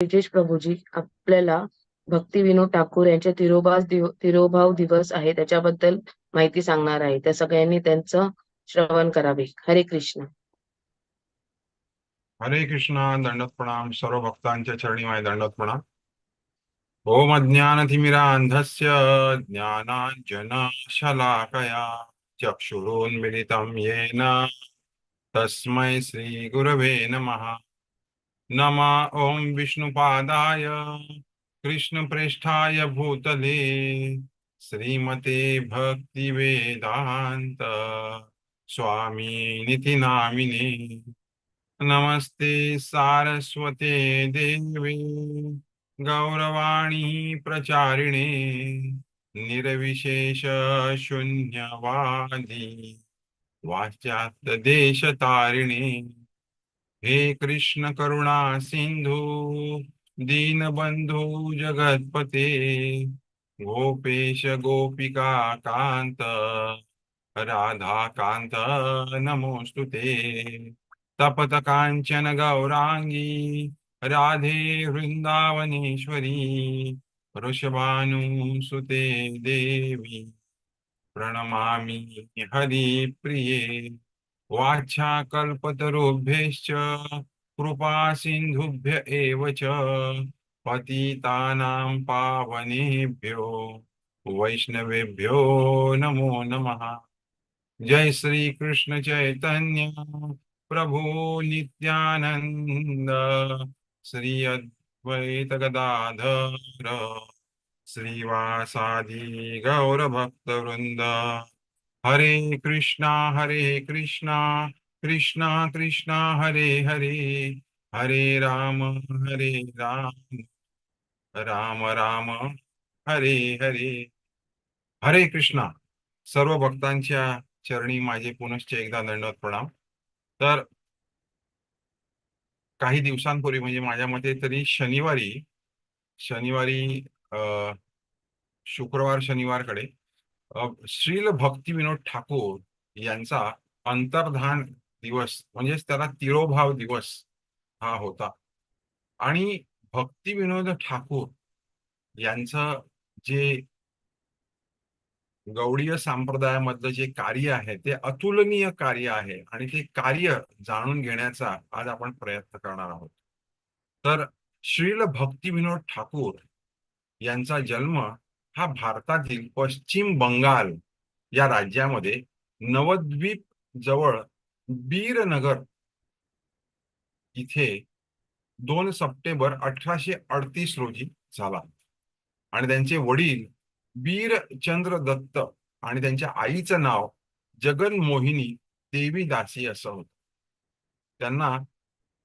ब्रिजेश प्रभूजी आपल्याला भक्ती विनोद ठाकूर यांच्या तिरोभास दिव तिरोभाव दिवस आहे त्याच्याबद्दल माहिती सांगणार आहे. त्या सगळ्यांनी त्यांचं श्रवण करावे. हरे कृष्ण. हरे कृष्ण दंडत प्रणाम. सर्व भक्तांच्या चरणी माय दंडत प्रणाम. ओम अज्ञानतिमिरान्धस्य ज्ञानाञ्जनशलाकया चक्षुरुन्मिलितं येन. तस्मै श्रीगुरवे नमः. नम ॐ विष्णुपादाय कृष्णप्रेष्ठाय भूतले श्रीमते भक्तिवेदान्त स्वामी निति नामिने नमस्ते सारस्वते देवे गौरवाणी प्रचारिणे निर्विशेष शून्यवादी वाच्यात देश हे कृष्ण करुणा सिंधू दीनबंधू जगतपते गोपेश गोपिका कांत राधा कांत नमोस्तुते तपत कांचन गौरांगी राधे वृंदावनेश्वरी वृषभानुसुते देवी। प्रणमामि हरिप्रिये। वाचा कल्पतरुभ्यश्च कृपा एव च पतितानां पावनेभ्यो वैष्णवेभ्यो नमो नमः। जय श्री कृष्ण चैतन्य प्रभु नित्यानंद श्री अद्वैत गदाधर श्रीवासादि गौर वृंद हरे कृष्णा हरे कृष्णा कृष्णा कृष्णा हरे हरे हरे राम हरे राम राम राम हरे हरे. हरे कृष्णा. सर्व भक्तांच्या चरणी माझे पुनश्च एकदा दंडवत प्रणाम. तर काही दिवसांपूर्वी म्हणजे माझ्या मते तरी शनिवारी शनिवारी शुक्रवार शनिवारकडे श्रील भक्ती विनोद ठाकूर यांचा अंतर्धान दिवस म्हणजेच त्याला तिरोभाव दिवस हा होता. आणि भक्ती विनोद ठाकूर यांचं जे गौडीय संप्रदायामधलं जे कार्य आहे ते अतुलनीय कार्य आहे आणि ते कार्य जाणून घेण्याचा आज आपण प्रयत्न करणार आहोत. तर श्रील भक्ती विनोद ठाकूर यांचा जन्म हा भारतातील पश्चिम बंगाल या राज्यामध्ये नवद्वीप जवळ बीरनगर इथे दोन सप्टेंबर अठराशे अडतीस रोजी झाला. आणि त्यांचे वडील बीरचंद्र दत्त आणि त्यांच्या आईचं नाव जगन मोहिनी देवी दासी असं होतं. त्यांना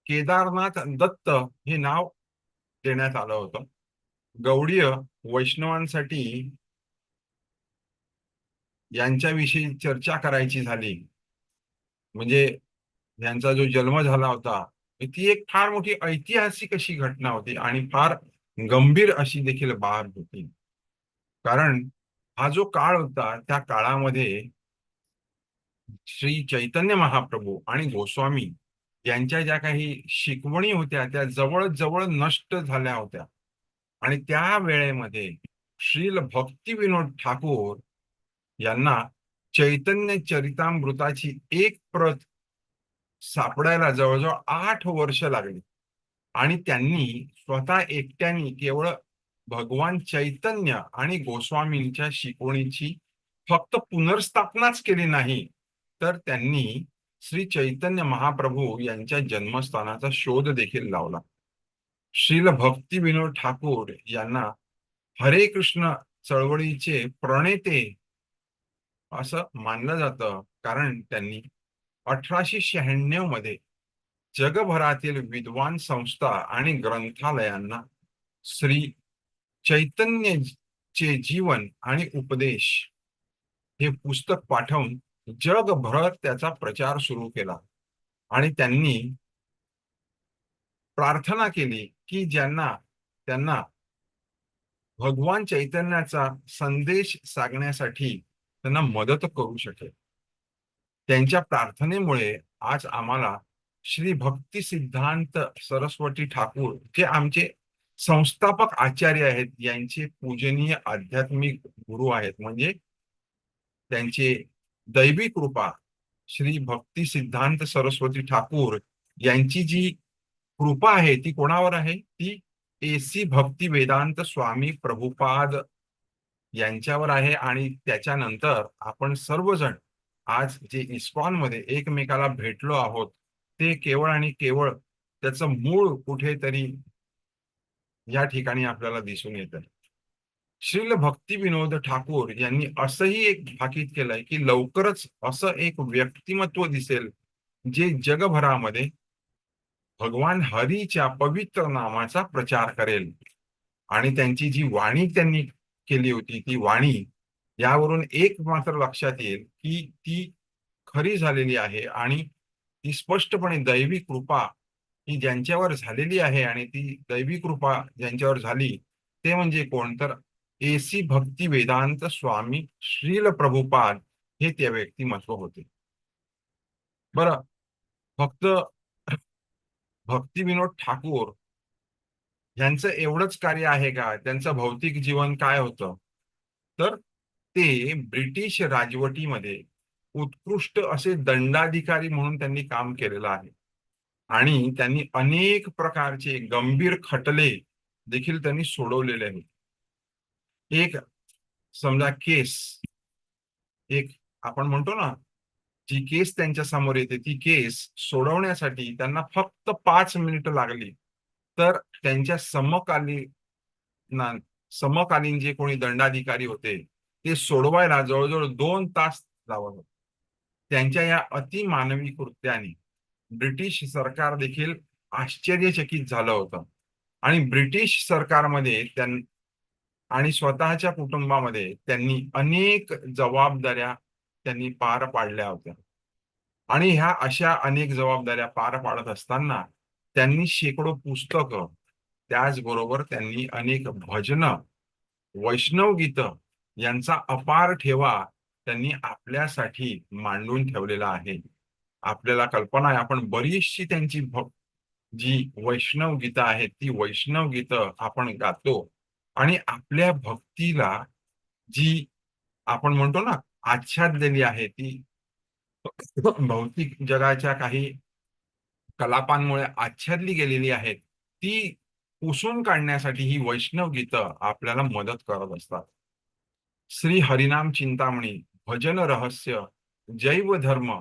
केदारनाथ दत्त हे नाव देण्यात आलं होतं. गौडीय वैष्णवांसाठी यांच्याविषयी चर्चा करायची झाली. म्हणजे यांचा जो जन्म झाला होता ती एक फार मोठी ऐतिहासिक अशी घटना होती आणि फार गंभीर अशी देखील बाब होती. कारण हा जो काळ होता त्या काळामध्ये श्री चैतन्य महाप्रभू आणि गोस्वामी यांच्या ज्या काही शिकवणी होत्या त्या जवळ जवळ नष्ट झाल्या होत्या. आणि त्या वेळेमध्ये श्रील भक्ती विनोद ठाकूर यांना चैतन्य चरितामृताची एक प्रत सापडायला जवळजवळ आठ वर्ष लागली. आणि त्यांनी स्वतः एकट्याने केवळ भगवान चैतन्य आणि गोस्वामींच्या शिकवणीची फक्त पुनर्स्थापनाच केली नाही तर त्यांनी श्री चैतन्य महाप्रभू यांच्या जन्मस्थानाचा शोध देखील लावला. श्रील भक्ती विनोद ठाकूर यांना हरे कृष्ण चळवळीचे प्रणेते असं मानलं जातं. कारण त्यांनी अठराशे शहाण्णवमध्ये जगभरातील विद्वान संस्था आणि ग्रंथालयांना श्री चैतन्यचे जीवन आणि उपदेश हे पुस्तक पाठवून जगभर त्याचा प्रचार सुरू केला. आणि त्यांनी प्रार्थना केली. की ज्यांना त्यांना भगवान चैतन्याचा संदेश सांगण्यासाठी त्यांना मदत करू शकेल. त्यांच्या प्रार्थनेमुळे आज आम्हाला श्री भक्ती सिद्धांत सरस्वती ठाकूर जे आमचे संस्थापक आचार्य आहेत यांचे पूजनीय आध्यात्मिक गुरु आहेत म्हणजे त्यांचे दैवी कृपा श्री भक्ती सिद्धांत सरस्वती ठाकूर यांची जी कृपा आहे ती कोणावर आहे? ती एसी भक्ती वेदांत स्वामी प्रभुपाद यांच्यावर आहे आणि त्याच्यानंतर आपण सर्वजण आज जे इस्कॉनमध्ये एकमेकाला भेटलो आहोत ते केवळ आणि केवळ त्याचं मूळ कुठेतरी या ठिकाणी आपल्याला दिसून येत. श्रील भक्ती विनोद ठाकूर यांनी असंही एक भाकीत केलंय की लवकरच असं एक व्यक्तिमत्व दिसेल जे जगभरामध्ये भगवान हरीच्या पवित्र नामाचा प्रचार करेल. आणि त्यांची जी वाणी त्यांनी केली होती ती वाणी यावरून एक मात्र लक्षात येईल की ती खरी झालेली आहे आणि ती स्पष्टपणे दैवी कृपा ही ज्यांच्यावर झालेली आहे आणि ती दैवी कृपा ज्यांच्यावर झाली ते म्हणजे कोण? तर एसी भक्ती वेदांत स्वामी श्रील प्रभुपाद हे त्या व्यक्तिमत्व होते. बर फक्त भक्ती विनोद ठाकूर यांचं एवढंच कार्य आहे का? त्यांचं भौतिक जीवन काय होतं? तर ते ब्रिटिश राजवटीमध्ये उत्कृष्ट असे दंडाधिकारी म्हणून त्यांनी काम केलेलं आहे. आणि त्यांनी अनेक प्रकारचे गंभीर खटले देखील त्यांनी सोडवलेले आहेत. एक समजा केस एक आपण म्हणतो ना जी केस त्यांच्यासमोर येते ती केस सोडवण्यासाठी त्यांना फक्त पाच मिनिटं लागली. तर त्यांच्या समकालीन समकालीन जे कोणी दंडाधिकारी होते ते सोडवायला जवळजवळ दोन तास जावं होते त्यांच्या या अतिमानवी कृत्याने ब्रिटिश सरकार देखील आश्चर्यचकित झालं होतं. आणि ब्रिटिश सरकारमध्ये त्यां आणि स्वतःच्या कुटुंबामध्ये त्यांनी अनेक जबाबदाऱ्या त्यांनी पार पाडल्या होत्या. आणि ह्या अशा अनेक जबाबदाऱ्या पार पाडत असताना त्यांनी शेकडो पुस्तकं त्याचबरोबर त्यांनी अनेक भजन वैष्णव गीत यांचा अपार ठेवा त्यांनी आपल्यासाठी मांडून ठेवलेला आहे. आपल्याला कल्पना आहे आपण बरीचशी त्यांची जी वैष्णव गीतं आहेत ती वैष्णव गीतं आपण गातो. आणि आपल्या भक्तीला जी आपण म्हणतो ना आच्छादलेली आहे ती. भौतिक जगाच्या काही कलापांमुळे आच्छादली गेलेली आहेत ती पुसून काढण्यासाठी ही वैष्णव गीतं आपल्याला मदत करत असतात. श्री हरिनाम चिंतामणी भजन रहस्य जैव धर्म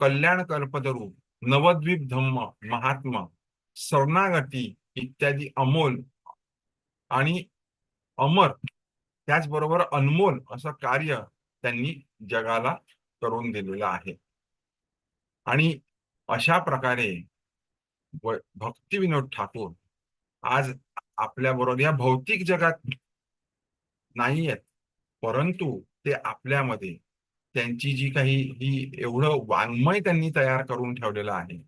कल्याण कल्पतरू नवद्वीप धम्म महात्मा शरणागती इत्यादी अमोल आणि अमर त्याचबरोबर अनमोल असं कार्य त्यांनी जगाला करून दिलेलं आहे. आणि अशा प्रकारे भक्ती विनोद ठाकूर आज आपल्या बरोबर या भौतिक जगात नाही आहेत परंतु ते आपल्यामध्ये त्यांची जी काही ही एवढं वाङ्मय त्यांनी तयार करून ठेवलेलं आहे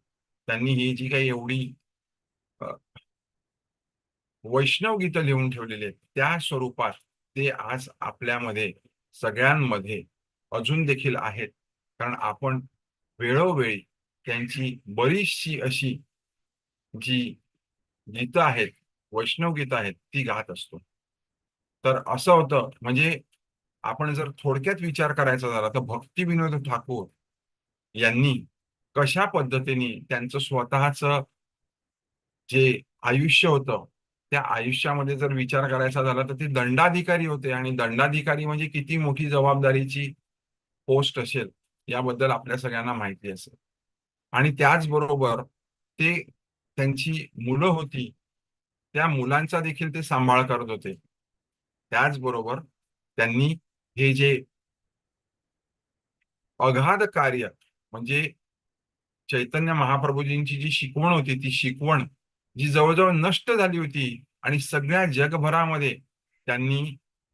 त्यांनी ही जी काही एवढी वैष्णव गीतं लिहून ठेवलेली आहेत त्या स्वरूपात ते आज आपल्यामध्ये सगळ्यांमध्ये अजून देखील आहेत. कारण आपण वेळोवेळी त्यांची बरीचशी अशी जी गीतं आहेत वैष्णव गीतं आहेत ती गात असतो. तर असं होतं म्हणजे आपण जर थोडक्यात विचार करायचा झाला तर भक्ती विनोद ठाकूर यांनी कशा पद्धतीने त्यांचं स्वतःच जे आयुष्य होतं त्या आयुष्यामध्ये जर विचार करायचा झाला तर ते दंडाधिकारी होते आणि दंडाधिकारी म्हणजे किती मोठी जबाबदारीची पोस्ट असेल याबद्दल आपल्या सगळ्यांना माहिती असेल. आणि त्याचबरोबर ते त्यांची मुलं होती त्या मुलांचा देखील ते सांभाळ करत होते. त्याचबरोबर त्यांनी हे जे अगाध कार्य म्हणजे चैतन्य महाप्रभूजींची जी शिकवण होती ती शिकवण जी जवळजवळ नष्ट झाली होती आणि सगळ्या जगभरामध्ये त्यांनी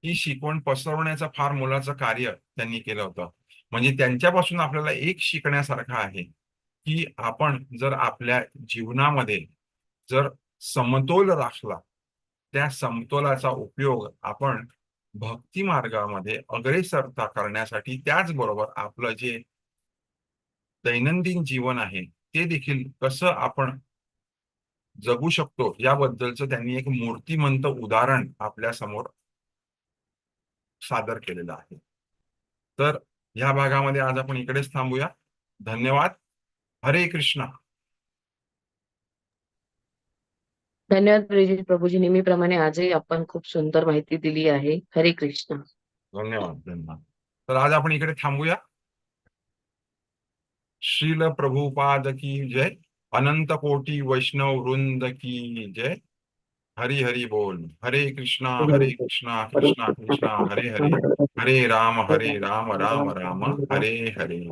ही शिकवण पसरवण्याचं फार मोलाचं कार्य त्यांनी केलं होतं. म्हणजे त्यांच्यापासून आपल्याला एक शिकण्यासारखं आहे की आपण जर आपल्या जीवनामध्ये जर समतोल राखला त्या समतोलाचा उपयोग आपण भक्ती मार्गामध्ये अग्रेसरता करण्यासाठी त्याचबरोबर आपलं जे दैनंदिन जीवन आहे ते देखील कसं आपण जगू शकतो. याबद्दलचं त्यांनी एक मूर्तिमंत उदाहरण आपल्यासमोर सादर केलेलं आहे. तर ह्या भागामध्ये आज आपण इकडेच थांबूया. धन्यवाद. हरे कृष्णा. धन्यवाद प्रभूजी. नेहमीप्रमाणे आजही आपण खूप सुंदर माहिती दिली आहे. हरे कृष्ण. धन्यवाद धन्यवाद. तर आज आपण इकडे थांबूया. श्रील प्रभुपाद की जय. अनंत कोटि वैष्णव वृंद की जय। हरी हरि बोल। हरे कृष्णा हरे कृष्णा कृष्णा कृष्णा, हरे हरे। हरे राम हरे राम राम राम, हरे हरे।